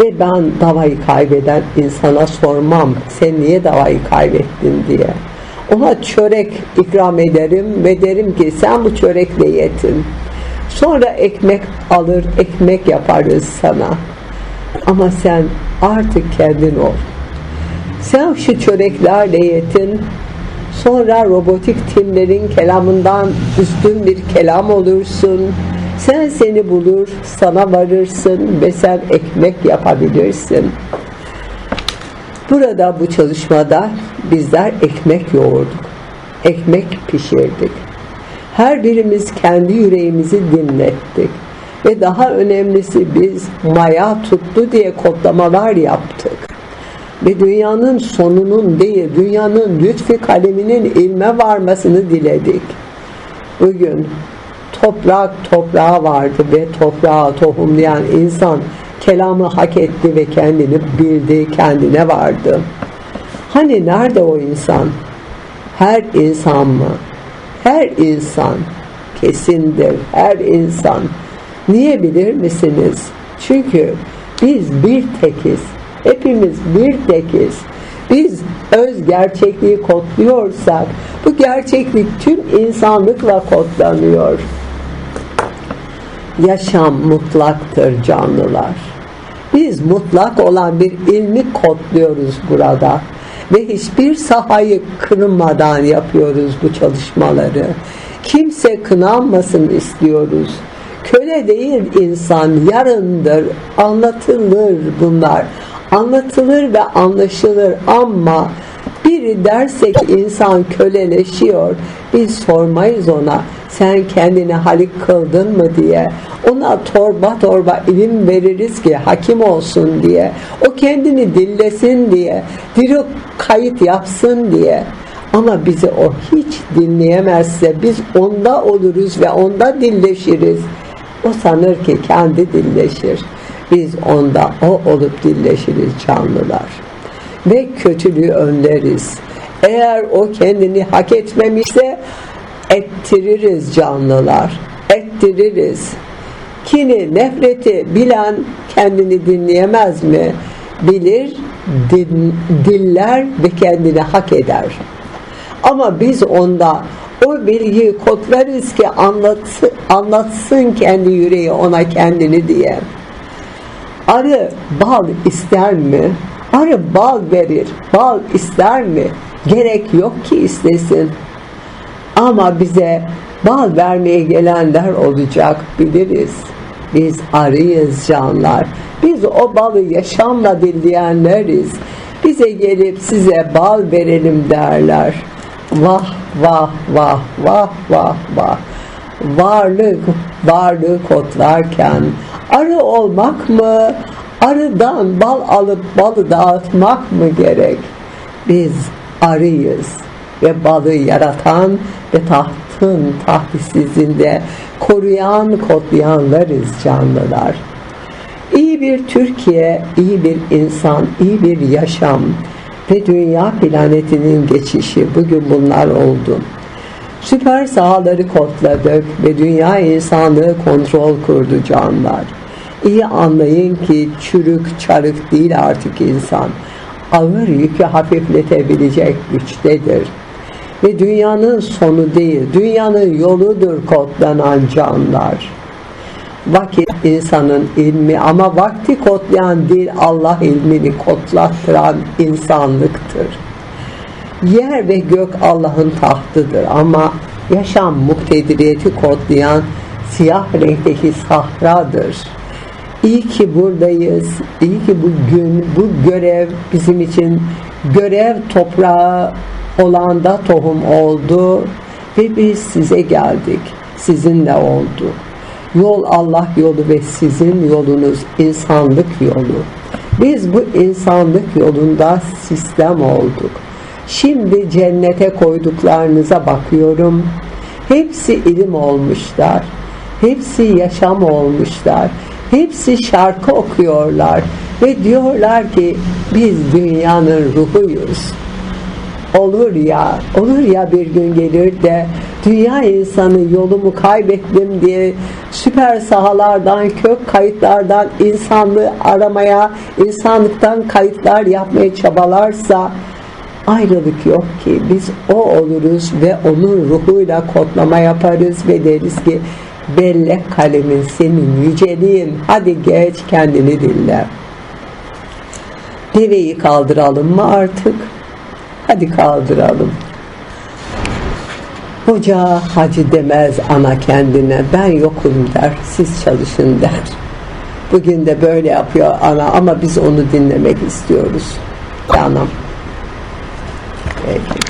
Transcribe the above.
Ve ben davayı kaybeden insana sormam sen niye davayı kaybettin diye. Ona çörek ikram ederim ve derim ki sen bu çörekle yetin. Sonra ekmek alır, ekmek yaparız sana. Ama sen artık kendin ol. Sen şu çöreklerle yetin. Sonra robotik timlerin kelamından üstün bir kelam olursun. Sen seni bulur, sana varırsın ve sen ekmek yapabilirsin. Burada bu çalışmada bizler ekmek yoğurduk. Ekmek pişirdik. Her birimiz kendi yüreğimizi dinlettik. Ve daha önemlisi biz maya tuttu diye kodlamalar yaptık. Ve dünyanın sonunun değil, dünyanın lütfi kaleminin ilme varmasını diledik. Bugün toprak toprağa vardı ve toprağa tohumlayan insan kelamı hak etti ve kendini bildi, kendine vardı. Hani nerede o insan? Her insan mı? Her insan kesindir. Her insan. Niye bilir misiniz? Çünkü biz bir tekiz. Hepimiz bir tekiz. Biz öz gerçekliği kodluyorsak bu gerçeklik tüm insanlıkla kodlanıyor. Yaşam mutlaktır canlılar. Biz mutlak olan bir ilmi kodluyoruz burada ve hiçbir sahayı kırmadan yapıyoruz bu çalışmaları. Kimse kınanmasın istiyoruz. Köle değil insan, yarındır, anlatılır bunlar. Anlatılır ve anlaşılır ama biri derse ki insan köleleşiyor, biz sormayız ona sen kendini halik kıldın mı diye. Ona torba torba ilim veririz ki hakim olsun diye. O kendini dillesin diye, diri kayıt yapsın diye. Ama bizi o hiç dinleyemezse biz onda oluruz ve onda dilleşiriz. O sanır ki kendi dilleşir. Biz onda o olup dilleşiriz canlılar. Ve kötülüğü önleriz. Eğer o kendini hak etmemişse ettiririz canlılar. Ettiririz. Kini, nefreti bilen kendini dinleyemez mi? Bilir, din, diller ve kendini hak eder. Ama biz onda o bilgiyi kodlarız ki anlatsın, anlatsın kendi yüreği ona kendini diye. Arı bal ister mi? Arı bal verir. Bal ister mi? Gerek yok ki istesin. Ama bize bal vermeye gelenler olacak biliriz. Biz arıyız canlar. Biz o balı yaşamla dinleyenleriz. Bize gelip size bal verelim derler. Vah vah vah vah vah vah. Varlık, varlığı kodlarken arı olmak mı, arıdan bal alıp balı dağıtmak mı gerek? Biz arıyız ve balı yaratan ve tahtın tahdisizinde koruyan kodlayanlarız canlılar. İyi bir Türkiye, iyi bir insan, iyi bir yaşam ve dünya planetinin geçişi bugün bunlar oldu. Süper sahaları kodladık ve dünya insanlığı kontrol kurdu canlar. İyi anlayın ki çürük çarık değil artık insan. Ağır yükü hafifletebilecek güçtedir. Ve dünyanın sonu değil, dünyanın yoludur kodlanan canlar. Vakit insanın ilmi ama vakti kodlayan değil Allah ilmini kodlattıran insanlıktır. Yer ve gök Allah'ın tahtıdır ama yaşam muktediriyeti kodlayan siyah renkteki sahradır. İyi ki buradayız, iyi ki bugün bu görev bizim için görev toprağı olan da tohum oldu ve biz size geldik, sizinle oldu. Yol Allah yolu ve sizin yolunuz insanlık yolu. Biz bu insanlık yolunda sistem olduk. Şimdi cennete koyduklarınıza bakıyorum. Hepsi ilim olmuşlar. Hepsi yaşam olmuşlar. Hepsi şarkı okuyorlar ve diyorlar ki biz dünyanın ruhuyuz. Olur ya, olur ya bir gün gelir de Dünya insanı yolumu kaybettim diye süper sahalardan, kök kayıtlardan insanlığı aramaya, insanlıktan kayıtlar yapmaya çabalarsa ayrılık yok ki. Biz o oluruz ve onun ruhuyla kodlama yaparız ve deriz ki bellek kalemin senin yüceliğin hadi geç kendini dinle. Deveyi kaldıralım mı artık hadi kaldıralım. Hoca hacı demez ana kendine. Ben yokum der siz çalışın der. Bugün de böyle yapıyor ana ama biz onu dinlemek istiyoruz. Canım Peki.